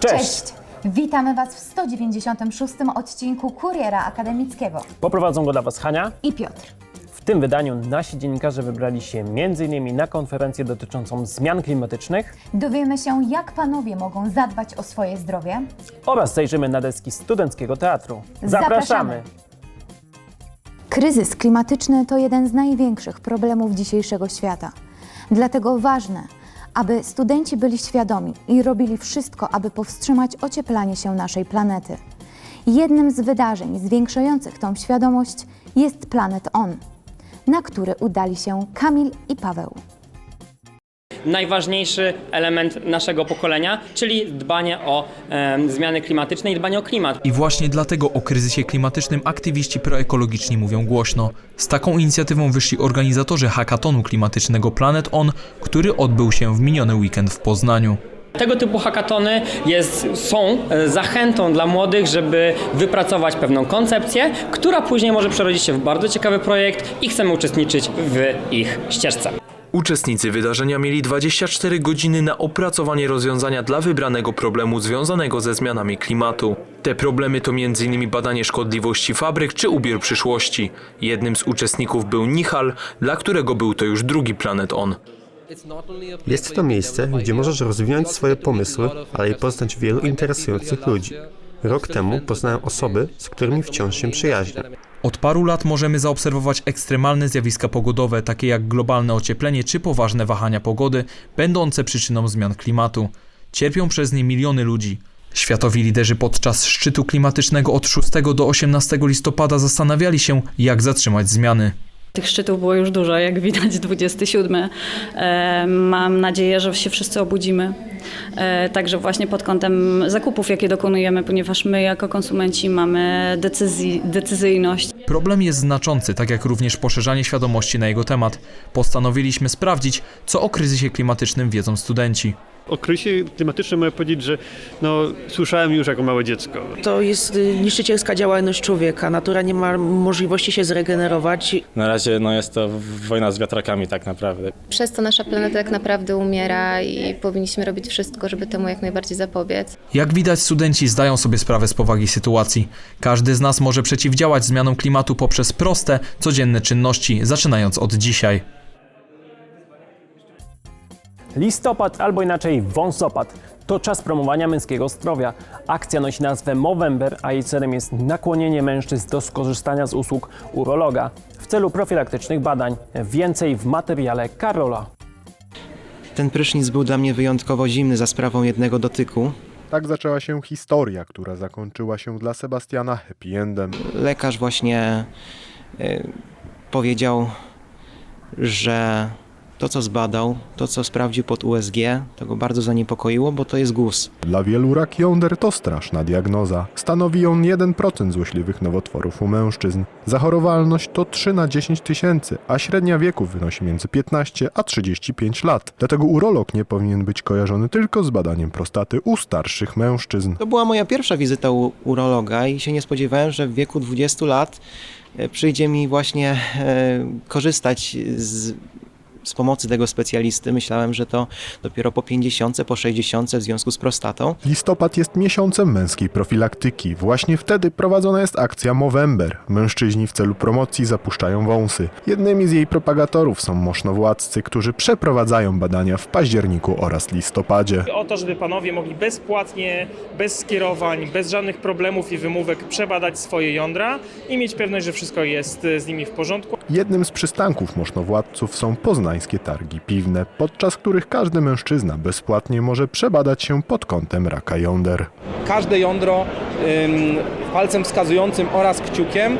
Cześć! Witamy Was w 196 odcinku Kuriera Akademickiego. Poprowadzą go dla Was Hania. I Piotr. W tym wydaniu nasi dziennikarze wybrali się m.in. na konferencję dotyczącą zmian klimatycznych Dowiemy się, jak panowie mogą zadbać o swoje zdrowie. oraz zajrzymy na deski studenckiego teatru. Zapraszamy! Kryzys klimatyczny to jeden z największych problemów dzisiejszego świata. Dlatego ważne, aby studenci byli świadomi i robili wszystko, aby powstrzymać ocieplanie się naszej planety. Jednym z wydarzeń zwiększających tą świadomość jest Planet On, na który udali się Kamil i Paweł. Najważniejszy element naszego pokolenia, czyli dbanie o em, zmiany klimatyczne i dbanie o klimat. I właśnie dlatego o kryzysie klimatycznym aktywiści proekologiczni mówią głośno. Z taką inicjatywą wyszli organizatorzy hackatonu klimatycznego Planet On, który odbył się w miniony weekend w Poznaniu. Tego typu hackatony jest, są e, zachętą dla młodych, żeby wypracować pewną koncepcję, która później może przerodzić się w bardzo ciekawy projekt i chcemy uczestniczyć w ich ścieżce. Uczestnicy wydarzenia mieli 24 godziny na opracowanie rozwiązania dla wybranego problemu związanego ze zmianami klimatu. Te problemy to m.in. badanie szkodliwości fabryk czy ubiór przyszłości. Jednym z uczestników był Nichal, dla którego był to już drugi Planet On. Jest to miejsce, gdzie możesz rozwinąć swoje pomysły, ale i poznać wielu interesujących ludzi. Rok temu poznałem osoby, z którymi wciąż się przyjaźnię. Od paru lat możemy zaobserwować ekstremalne zjawiska pogodowe, takie jak globalne ocieplenie czy poważne wahania pogody, będące przyczyną zmian klimatu. Cierpią przez nie miliony ludzi. Światowi liderzy podczas szczytu klimatycznego od 6 do 18 listopada zastanawiali się, jak zatrzymać zmiany. Tych szczytów było już dużo, jak widać 27. E, Mam nadzieję, że się wszyscy obudzimy. E, Także właśnie pod kątem zakupów, jakie dokonujemy, ponieważ my jako konsumenci mamy decyzji, decyzyjność. Problem jest znaczący, tak jak również poszerzanie świadomości na jego temat. Postanowiliśmy sprawdzić, co o kryzysie klimatycznym wiedzą studenci. O kryzysie klimatycznym mogę powiedzieć, że no, słyszałem już jako małe dziecko. To jest y, niszczycielska działalność człowieka. Natura nie ma możliwości się zregenerować. Na razie no, jest to wojna z wiatrakami tak naprawdę. Przez to nasza planeta tak naprawdę umiera i powinniśmy robić wszystko, żeby temu jak najbardziej zapobiec. Jak widać, studenci zdają sobie sprawę z powagi sytuacji. Każdy z nas może przeciwdziałać zmianom klimatu poprzez proste, codzienne czynności, zaczynając od dzisiaj. Listopad albo inaczej wąsopad to czas promowania męskiego zdrowia. Akcja nosi nazwę Movember, a jej celem jest nakłonienie mężczyzn do skorzystania z usług urologa w celu profilaktycznych badań. Więcej w materiale Karola. Ten prysznic był dla mnie wyjątkowo zimny za sprawą jednego dotyku. Tak zaczęła się historia, która zakończyła się dla Sebastiana happy endem. Lekarz właśnie y, powiedział, że to, co zbadał, to, co sprawdził pod USG, to go bardzo zaniepokoiło, bo to jest guz. Dla wielu rak jąder to straszna diagnoza. Stanowi on 1% złośliwych nowotworów u mężczyzn. Zachorowalność to 3 na 10 tysięcy, a średnia wieku wynosi między 15 a 35 lat. Dlatego urolog nie powinien być kojarzony tylko z badaniem prostaty u starszych mężczyzn. To była moja pierwsza wizyta u urologa i się nie spodziewałem, że w wieku 20 lat e, przyjdzie mi właśnie e, korzystać z z pomocy tego specjalisty. Myślałem, że to dopiero po 50, po 60 w związku z prostatą. Listopad jest miesiącem męskiej profilaktyki. Właśnie wtedy prowadzona jest akcja Movember. Mężczyźni w celu promocji zapuszczają wąsy. Jednymi z jej propagatorów są mosznowładcy, którzy przeprowadzają badania w październiku oraz listopadzie. O to, żeby panowie mogli bezpłatnie, bez skierowań, bez żadnych problemów i wymówek przebadać swoje jądra i mieć pewność, że wszystko jest z nimi w porządku. Jednym z przystanków mosznowładców są poznańskie targi piwne, podczas których każdy mężczyzna bezpłatnie może przebadać się pod kątem raka jąder. Każde jądro palcem wskazującym oraz kciukiem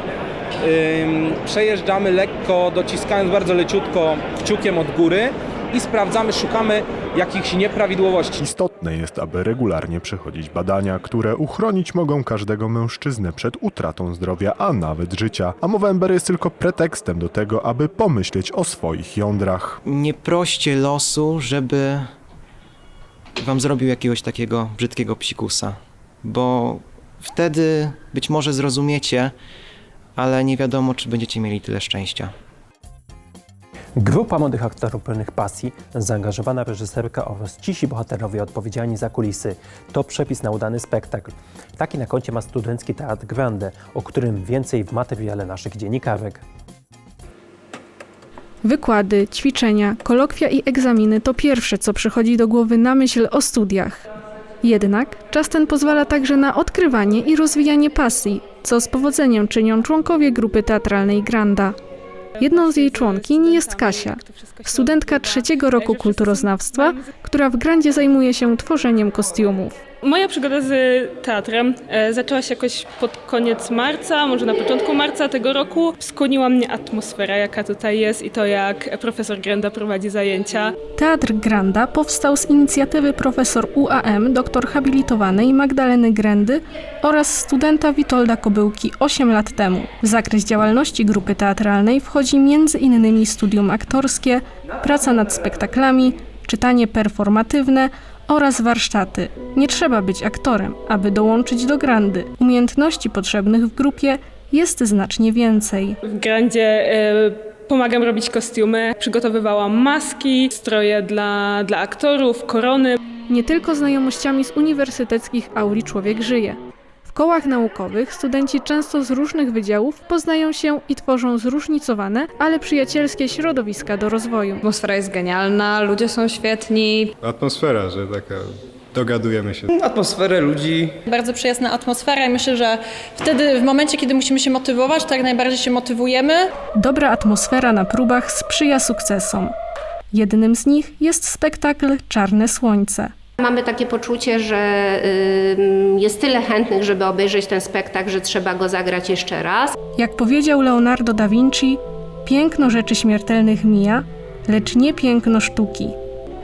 przejeżdżamy lekko, dociskając bardzo leciutko kciukiem od góry i sprawdzamy, szukamy jakichś nieprawidłowości. Istotne jest, aby regularnie przechodzić badania, które uchronić mogą każdego mężczyznę przed utratą zdrowia, a nawet życia. A Movember jest tylko pretekstem do tego, aby pomyśleć o swoich jądrach. Nie proście losu, żeby wam zrobił jakiegoś takiego brzydkiego psikusa, bo wtedy być może zrozumiecie, ale nie wiadomo, czy będziecie mieli tyle szczęścia. Grupa młodych aktorów pełnych pasji, zaangażowana reżyserka oraz cisi bohaterowie odpowiedzialni za kulisy to przepis na udany spektakl. Taki na koncie ma Studencki Teatr Grande, o którym więcej w materiale naszych dziennikarek. Wykłady, ćwiczenia, kolokwia i egzaminy to pierwsze, co przychodzi do głowy na myśl o studiach. Jednak czas ten pozwala także na odkrywanie i rozwijanie pasji, co z powodzeniem czynią członkowie grupy teatralnej Granda. Jedną z jej członkiń jest Kasia, studentka trzeciego roku kulturoznawstwa, która w Grandzie zajmuje się tworzeniem kostiumów. Moja przygoda z teatrem e, zaczęła się jakoś pod koniec marca, może na początku marca tego roku. Skłoniła mnie atmosfera, jaka tutaj jest i to, jak profesor Grenda prowadzi zajęcia. Teatr Granda powstał z inicjatywy profesor UAM, doktor habilitowanej Magdaleny Grendy oraz studenta Witolda Kobyłki 8 lat temu. W zakres działalności grupy teatralnej wchodzi m.in. studium aktorskie, praca nad spektaklami, czytanie performatywne oraz warsztaty. Nie trzeba być aktorem, aby dołączyć do Grandy. Umiejętności potrzebnych w grupie jest znacznie więcej. W Grandzie e, pomagam robić kostiumy, przygotowywałam maski, stroje dla, dla aktorów, korony. Nie tylko znajomościami z uniwersyteckich auli człowiek żyje. W kołach naukowych studenci często z różnych wydziałów poznają się i tworzą zróżnicowane, ale przyjacielskie środowiska do rozwoju. Atmosfera jest genialna, ludzie są świetni. Atmosfera, że taka dogadujemy się. Atmosferę ludzi. Bardzo przyjazna atmosfera i myślę, że wtedy w momencie, kiedy musimy się motywować, to jak najbardziej się motywujemy. Dobra atmosfera na próbach sprzyja sukcesom. Jednym z nich jest spektakl Czarne Słońce. Mamy takie poczucie, że y, jest tyle chętnych, żeby obejrzeć ten spektakl, że trzeba go zagrać jeszcze raz. Jak powiedział Leonardo da Vinci, piękno rzeczy śmiertelnych mija, lecz nie piękno sztuki.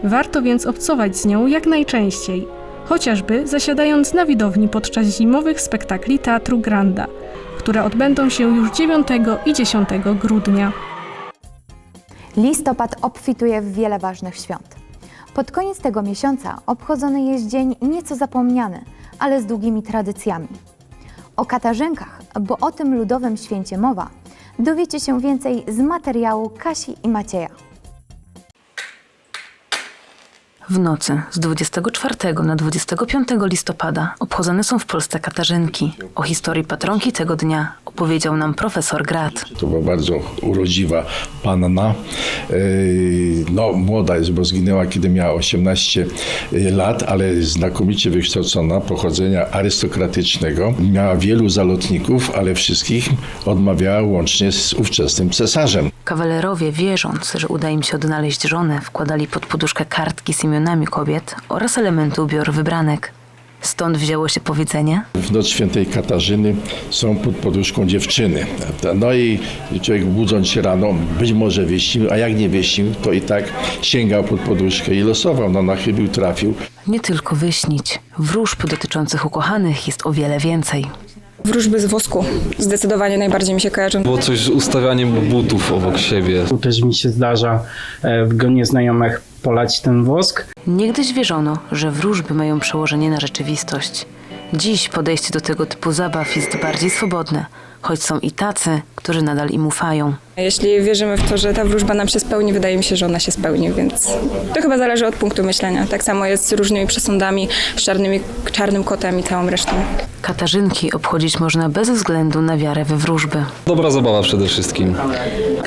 Warto więc obcować z nią jak najczęściej, chociażby zasiadając na widowni podczas zimowych spektakli Teatru Granda, które odbędą się już 9 i 10 grudnia. Listopad obfituje w wiele ważnych świąt. Pod koniec tego miesiąca obchodzony jest dzień nieco zapomniany, ale z długimi tradycjami. O Katarzynkach, bo o tym ludowym święcie mowa, dowiecie się więcej z materiału Kasi i Macieja. W nocy z 24 na 25 listopada obchodzone są w Polsce Katarzynki. O historii patronki tego dnia opowiedział nam profesor Grat. To była bardzo urodziwa panna. Yy, No, młoda jest, bo zginęła, kiedy miała 18 lat, ale znakomicie wykształcona, pochodzenia arystokratycznego. Miała wielu zalotników, ale wszystkich odmawiała łącznie z ówczesnym cesarzem. Kawalerowie, wierząc, że uda im się odnaleźć żonę, wkładali pod poduszkę kartki z imionami kobiet oraz elementy ubioru wybranek. Stąd wzięło się powiedzenie? W noc świętej Katarzyny są pod poduszką dziewczyny. No i człowiek budząc się rano, być może wieścił, a jak nie wieścił, to i tak sięgał pod poduszkę i losował. No na chybił, trafił. Nie tylko wyśnić. Wróżb dotyczących ukochanych jest o wiele więcej. Wróżby z wosku zdecydowanie najbardziej mi się kojarzą. Było coś z ustawianiem butów obok siebie. Też mi się zdarza e, w gronie znajomych polać ten wosk. Niegdyś wierzono, że wróżby mają przełożenie na rzeczywistość. Dziś podejście do tego typu zabaw jest bardziej swobodne, choć są i tacy, którzy nadal im ufają. Jeśli wierzymy w to, że ta wróżba nam się spełni, wydaje mi się, że ona się spełni, więc to chyba zależy od punktu myślenia. Tak samo jest z różnymi przesądami, z czarnymi, czarnym kotem i całą resztą. Katarzynki obchodzić można bez względu na wiarę we wróżby. Dobra zabawa przede wszystkim.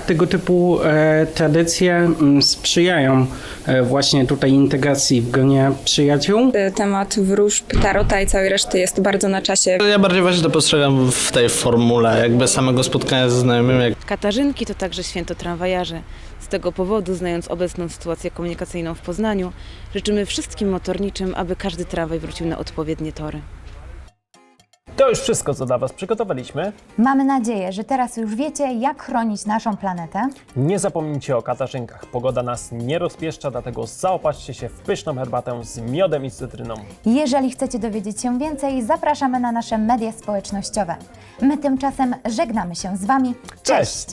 Tego typu e, tradycje mm, sprzyjają e, właśnie tutaj integracji w gronie przyjaciół. Temat wróżb, tarota i całej reszty jest bardzo na czasie. Ja bardziej właśnie to postrzegam w tej formule, jakby samego spotkania ze znajomymi. Jak... Katarzynki to także święto tramwajarzy. Z tego powodu, znając obecną sytuację komunikacyjną w Poznaniu, życzymy wszystkim motorniczym, aby każdy tramwaj wrócił na odpowiednie tory. To już wszystko, co dla Was przygotowaliśmy. Mamy nadzieję, że teraz już wiecie, jak chronić naszą planetę. Nie zapomnijcie o katarzynkach. Pogoda nas nie rozpieszcza, dlatego zaopatrzcie się w pyszną herbatę z miodem i z cytryną. Jeżeli chcecie dowiedzieć się więcej, zapraszamy na nasze media społecznościowe. My tymczasem żegnamy się z Wami. Cześć!